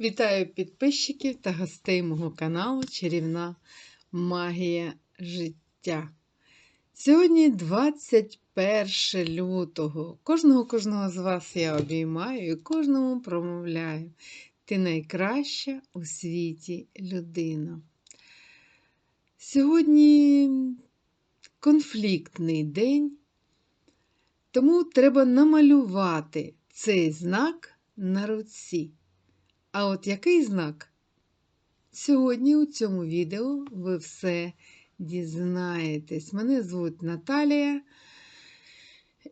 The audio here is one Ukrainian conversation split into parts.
Вітаю підписчиків та гостей мого каналу Чарівна Магія життя. Сьогодні 21 лютого. Кожного кожного з вас я обіймаю і кожному промовляю. Ти найкраща у світі людина. Сьогодні конфліктний день, тому треба намалювати цей знак на руці. А от який знак? Сьогодні у цьому відео ви все дізнаєтесь. Мене звуть Наталія.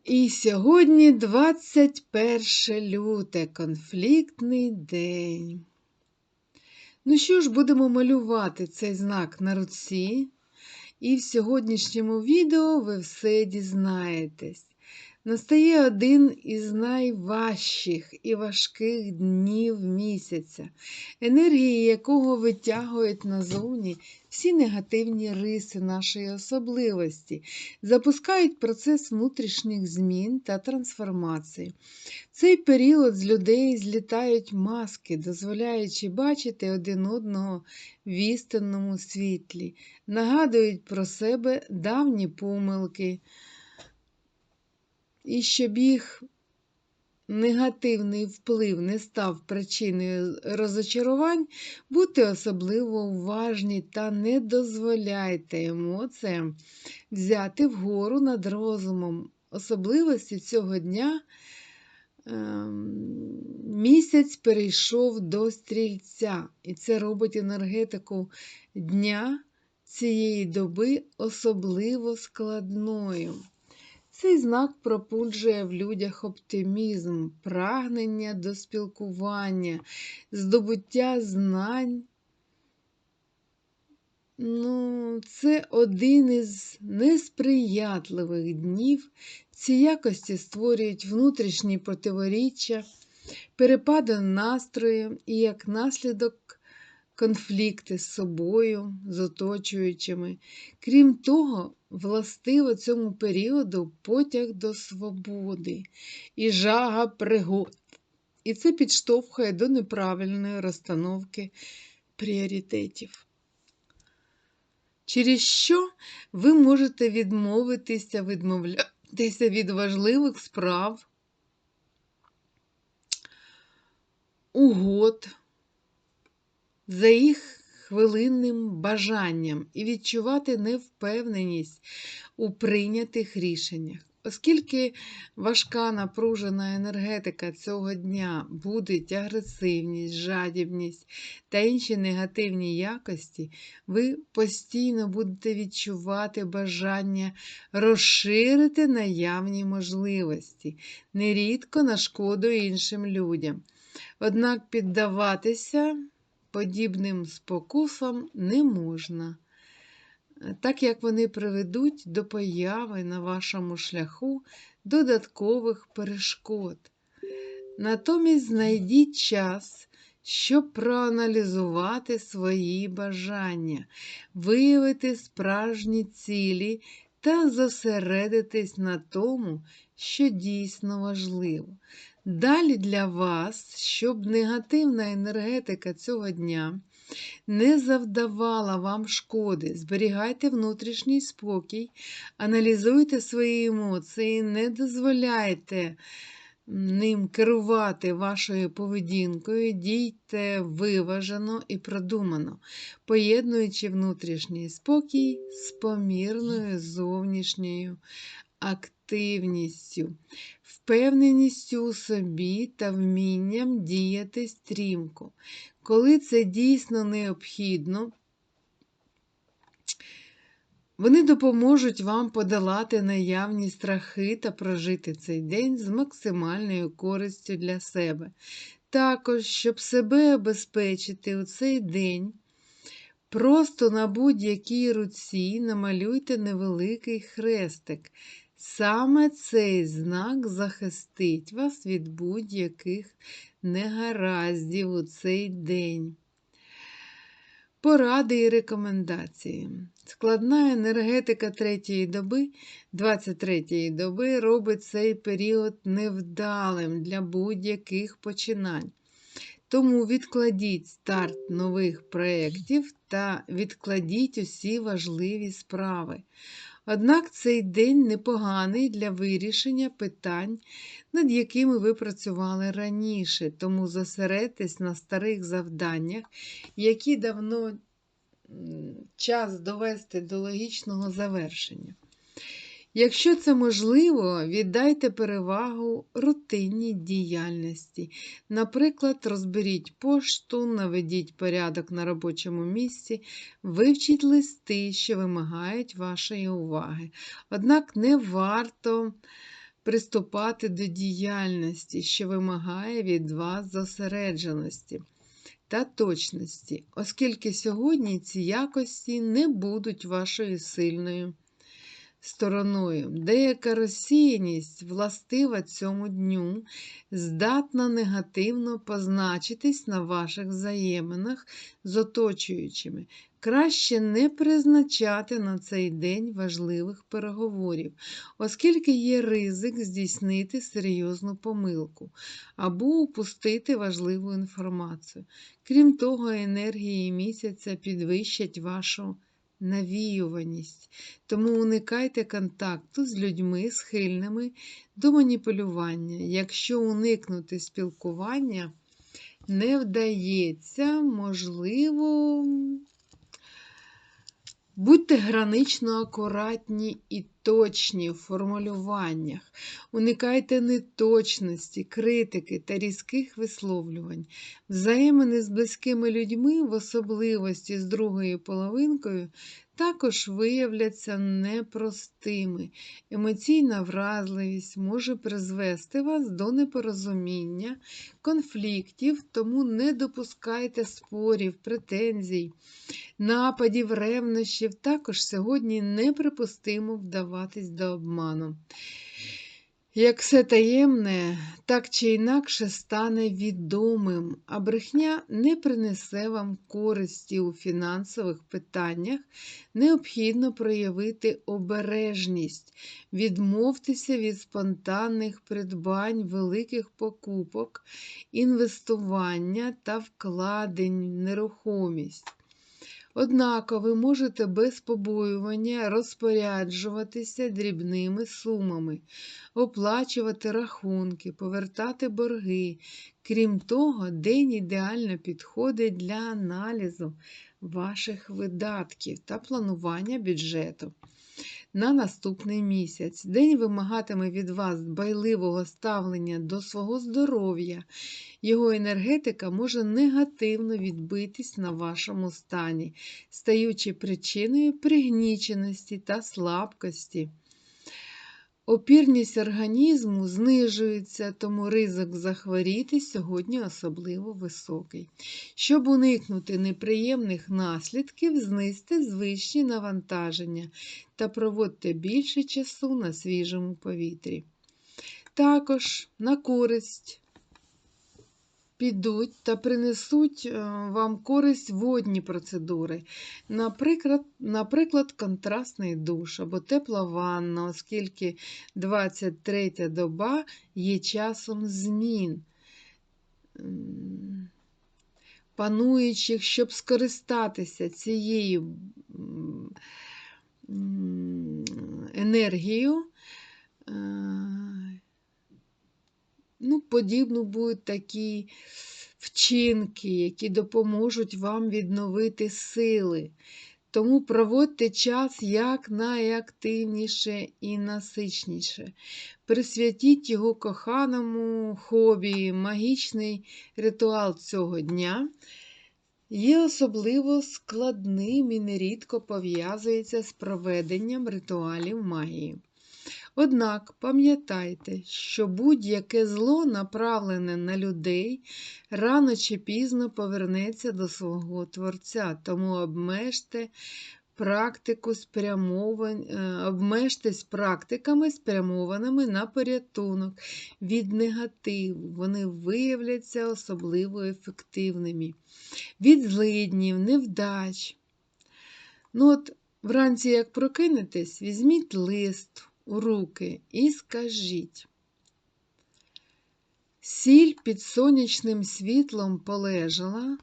І сьогодні 21 люте, конфліктний день. Ну що ж, будемо малювати цей знак на руці. І в сьогоднішньому відео ви все дізнаєтесь. Настає один із найважчих і важких днів місяця, енергії якого витягують назовні всі негативні риси нашої особливості, запускають процес внутрішніх змін та трансформації. В цей період з людей злітають маски, дозволяючи бачити один одного в істинному світлі, нагадують про себе давні помилки. І щоб їх негативний вплив не став причиною розочарувань, будьте особливо уважні та не дозволяйте емоціям взяти вгору над розумом. Особливості цього дня ем, місяць перейшов до стрільця, і це робить енергетику дня цієї доби особливо складною. Цей знак пропуджує в людях оптимізм, прагнення до спілкування, здобуття знань. Ну, Це один із несприятливих днів. Ці якості створюють внутрішні противоріччя, перепади настрою і як наслідок конфлікти з собою, з оточуючими. Крім того, властиво цьому періоду потяг до свободи і жага пригод. І це підштовхує до неправильної розстановки пріоритетів. Через що ви можете відмовитися, відмовлятися від важливих справ, угод за їх хвилинним бажанням і відчувати невпевненість у прийнятих рішеннях. Оскільки важка напружена енергетика цього дня будуть агресивність, жадібність та інші негативні якості, ви постійно будете відчувати бажання розширити наявні можливості, нерідко на шкоду іншим людям. Однак піддаватися подібним спокусам не можна, так як вони приведуть до появи на вашому шляху додаткових перешкод. Натомість знайдіть час, щоб проаналізувати свої бажання, виявити справжні цілі та зосередитись на тому, що дійсно важливо. Далі для вас, щоб негативна енергетика цього дня не завдавала вам шкоди, зберігайте внутрішній спокій, аналізуйте свої емоції, не дозволяйте ним керувати вашою поведінкою, дійте виважено і продумано, поєднуючи внутрішній спокій з помірною зовнішньою активністю, впевненістю у собі та вмінням діяти стрімко. Коли це дійсно необхідно, вони допоможуть вам подолати наявні страхи та прожити цей день з максимальною користю для себе. Також, щоб себе обезпечити у цей день, просто на будь-якій руці намалюйте невеликий хрестик. Саме цей знак захистить вас від будь-яких негараздів у цей день. Поради і рекомендації. Складна енергетика третьої доби, 23-ї доби робить цей період невдалим для будь-яких починань. Тому відкладіть старт нових проєктів та відкладіть усі важливі справи. Однак цей день непоганий для вирішення питань, над якими ви працювали раніше, тому зосередьтесь на старих завданнях, які давно час довести до логічного завершення. Якщо це можливо, віддайте перевагу рутинній діяльності. Наприклад, розберіть пошту, наведіть порядок на робочому місці, вивчіть листи, що вимагають вашої уваги. Однак не варто приступати до діяльності, що вимагає від вас зосередженості. Та точності, оскільки сьогодні ці якості не будуть вашою сильною стороною. Деяка розсіяність, властива цьому дню, здатна негативно позначитись на ваших взаєминах з оточуючими. Краще не призначати на цей день важливих переговорів, оскільки є ризик здійснити серйозну помилку або упустити важливу інформацію. Крім того, енергії місяця підвищать вашу навіюваність, тому уникайте контакту з людьми схильними до маніпулювання. Якщо уникнути спілкування не вдається, можливо, Будьте гранично акуратні і точні в формулюваннях, уникайте неточності, критики та різких висловлювань. Взаємини з близькими людьми, в особливості з другою половинкою, також виявляться непростими. Емоційна вразливість може призвести вас до непорозуміння, конфліктів, тому не допускайте спорів, претензій, нападів, ревнощів. Також сьогодні неприпустимо вдаватись до обману. Як все таємне, так чи інакше стане відомим, а брехня не принесе вам користі у фінансових питаннях, необхідно проявити обережність, відмовтеся від спонтанних придбань, великих покупок, інвестування та вкладень в нерухомість. Однако ви можете без побоювання розпоряджуватися дрібними сумами, оплачувати рахунки, повертати борги. Крім того, день ідеально підходить для аналізу ваших видатків та планування бюджету. На наступний місяць день вимагатиме від вас дбайливого ставлення до свого здоров'я. Його енергетика може негативно відбитись на вашому стані, стаючи причиною пригніченості та слабкості. Опірність організму знижується, тому ризик захворіти сьогодні особливо високий. Щоб уникнути неприємних наслідків, знизьте звичні навантаження та проводьте більше часу на свіжому повітрі. Також на користь підуть та принесуть е, вам користь водні процедури. Наприклад, наприклад, контрастний душ або тепла ванна, оскільки 23 доба є часом змін. Пануючих, щоб скористатися цією енергією, е, ну, подібно будуть такі вчинки, які допоможуть вам відновити сили. Тому проводьте час як найактивніше і насичніше. Присвятіть його коханому хобі, магічний ритуал цього дня. Є особливо складним і нерідко пов'язується з проведенням ритуалів магії. Однак пам'ятайте, що будь-яке зло, направлене на людей, рано чи пізно повернеться до свого Творця, тому обмежте практику спрямован... Е, обмежтесь практиками, спрямованими на порятунок від негативу. Вони виявляться особливо ефективними, від злиднів, невдач. Ну от, Вранці, як прокинетесь, візьміть лист руки і скажіть. Сіль під сонячним світлом полежала,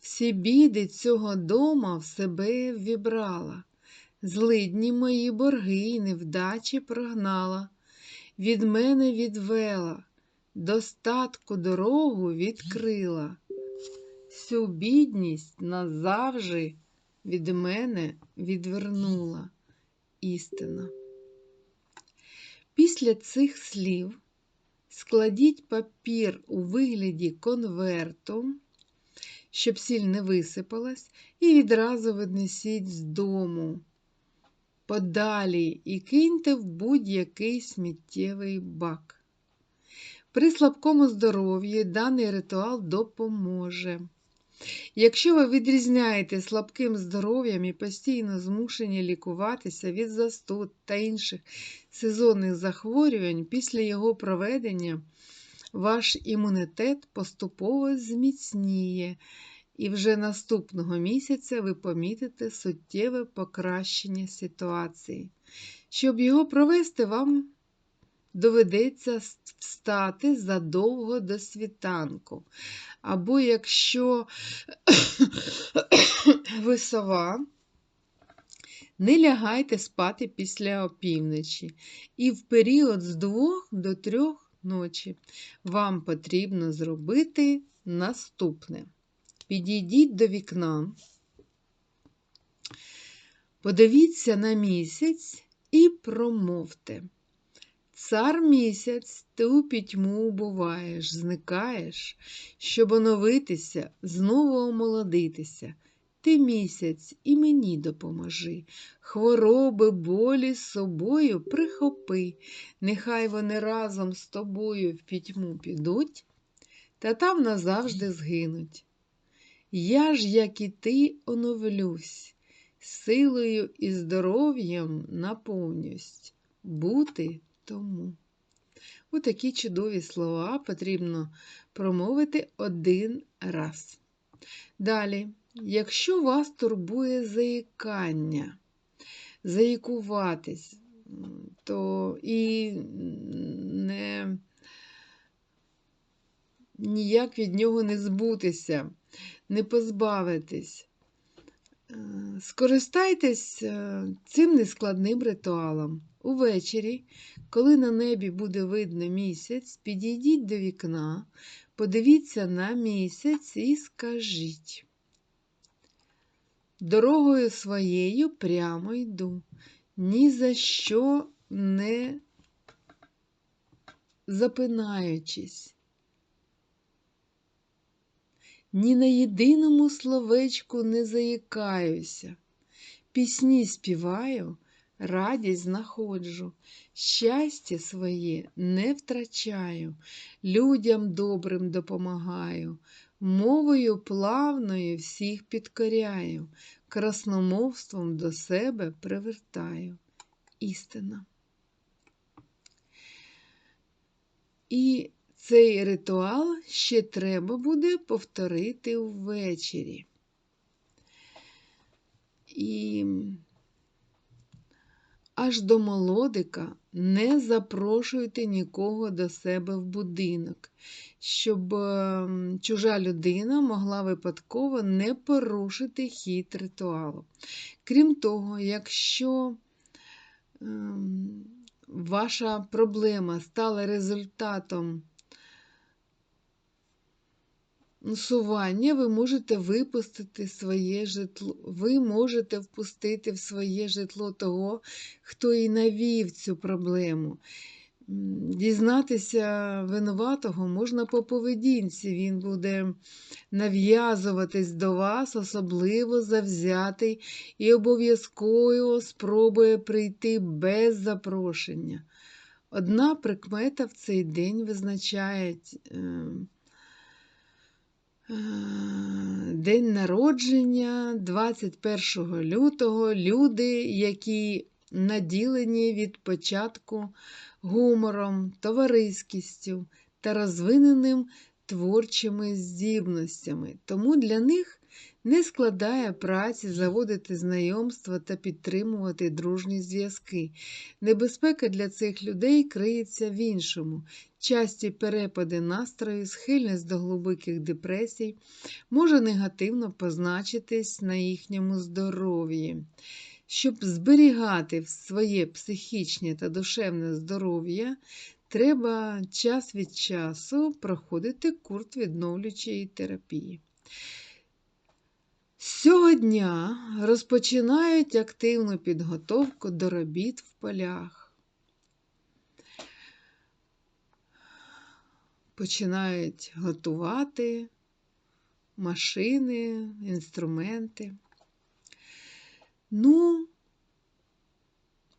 всі біди цього дома в себе ввібрала, злидні мої борги й невдачі прогнала, від мене відвела, достатку дорогу відкрила, всю бідність назавжди від мене відвернула істина. Після цих слів складіть папір у вигляді конверту, щоб сіль не висипалась, і відразу віднесіть з дому подалі і киньте в будь-який сміттєвий бак. При слабкому здоров'ї даний ритуал допоможе. Якщо ви відрізняєте слабким здоров'ям і постійно змушені лікуватися від застуд та інших сезонних захворювань, після його проведення ваш імунітет поступово зміцніє, і вже наступного місяця ви помітите суттєве покращення ситуації. Щоб його провести, вам доведеться встати задовго до світанку. Або якщо ви сова, не лягайте спати після опівночі. І в період з 2 до 3 ночі вам потрібно зробити наступне. Підійдіть до вікна, подивіться на місяць і промовте. Цар місяць, ти у пітьму буваєш, зникаєш, щоб оновитися, знову омолодитися. Ти місяць і мені допоможи, хвороби, болі з собою прихопи, нехай вони разом з тобою в пітьму підуть, та там назавжди згинуть. Я ж, як і ти, оновлюсь, силою і здоров'ям наповнюсь, бути тому. У такі чудові слова потрібно промовити один раз. Далі, якщо вас турбує заїкання, заїкуватись, то і не, ніяк від нього не збутися, не позбавитись. Е, скористайтесь е, цим нескладним ритуалом. Увечері, коли на небі буде видно місяць, підійдіть до вікна, подивіться на місяць і скажіть. Дорогою своєю прямо йду, ні за що не запинаючись, ні на єдиному словечку не заїкаюся, пісні співаю радість знаходжу, щастя своє не втрачаю, людям добрим допомагаю, мовою плавною всіх підкоряю, красномовством до себе привертаю. Істина. І цей ритуал ще треба буде повторити ввечері. І аж до молодика не запрошуйте нікого до себе в будинок, щоб ем, чужа людина могла випадково не порушити хід ритуалу. Крім того, якщо ем, ваша проблема стала результатом Сування ви можете випустити своє житло, ви можете впустити в своє житло того, хто і навів цю проблему. Дізнатися винуватого можна по поведінці, він буде нав'язуватись до вас, особливо завзятий і обов'язково спробує прийти без запрошення. Одна прикмета в цей день визначає. Е, день народження 21 лютого люди, які наділені від початку гумором, товариськістю та розвиненим творчими здібностями. Тому для них не складає праці заводити знайомства та підтримувати дружні зв'язки. Небезпека для цих людей криється в іншому. Часті перепади настрою, схильність до глибоких депресій може негативно позначитись на їхньому здоров'ї. Щоб зберігати своє психічне та душевне здоров'я, треба час від часу проходити курс відновлюючої терапії. З цього дня розпочинають активну підготовку до робіт в полях. Починають готувати машини, інструменти. Ну,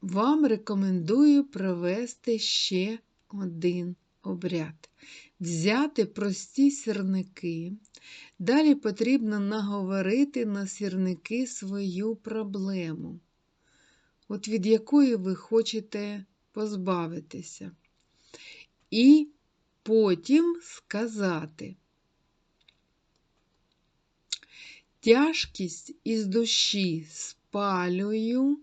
вам рекомендую провести ще один обряд. Взяти прості сірники. Далі потрібно наговорити на сірники свою проблему, от від якої ви хочете позбавитися. І потім сказати. Тяжкість із душі спалюю,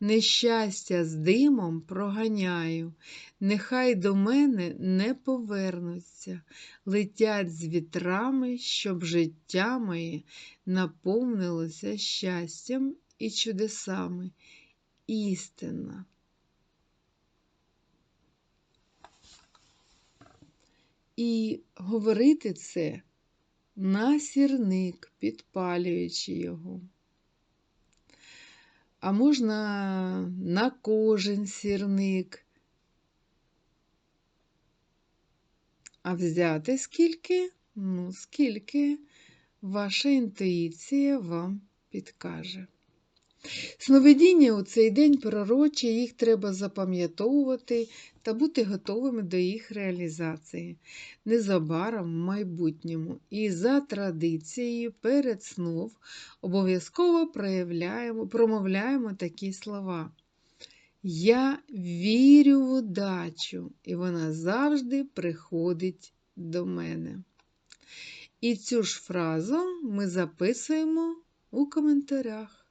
нещастя з димом проганяю, нехай до мене не повернуться, летять з вітрами, щоб життя моє наповнилося щастям і чудесами. Істина. І говорити це на сірник, підпалюючи його. А можна на кожен сірник. А взяти скільки? Ну, скільки ваша інтуїція вам підкаже. Сновидіння у цей день пророчі, їх треба запам'ятовувати та бути готовими до їх реалізації незабаром в майбутньому. І за традицією перед сном обов'язково проявляємо, промовляємо такі слова. Я вірю в удачу, і вона завжди приходить до мене. І цю ж фразу ми записуємо у коментарях.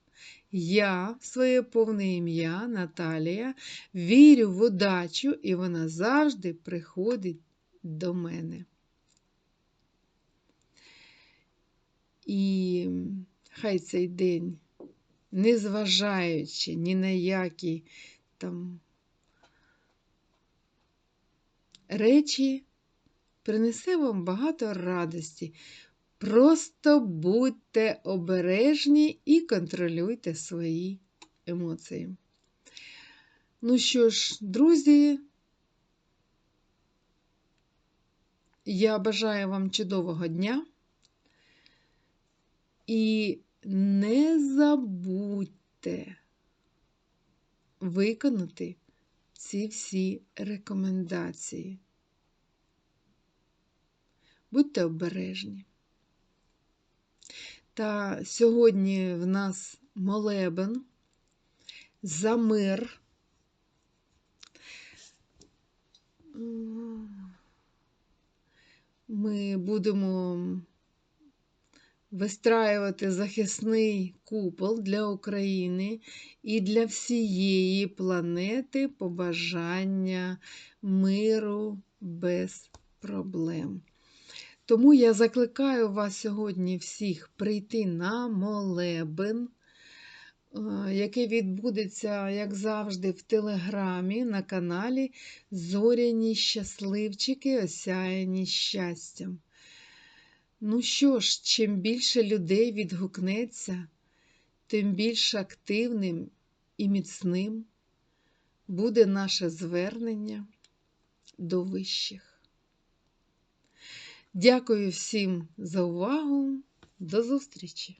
Я, своє повне ім'я Наталія, вірю в удачу, і вона завжди приходить до мене. І хай цей день, незважаючи ні на які там речі, принесе вам багато радості. Просто будьте обережні і контролюйте свої емоції. Ну що ж, друзі, я бажаю вам чудового дня і не забудьте виконати ці всі рекомендації. Будьте обережні. Та сьогодні в нас молебен за мир. Ми будемо вистраювати захисний купол для України і для всієї планети побажання миру без проблем. Тому я закликаю вас сьогодні всіх прийти на молебен, е, який відбудеться, як завжди, в телеграмі на каналі Зоряні щасливчики, осяяні щастям. Ну що ж, чим більше людей відгукнеться, тим більш активним і міцним буде наше звернення до вищих. Дякую всім за увагу. До зустрічі!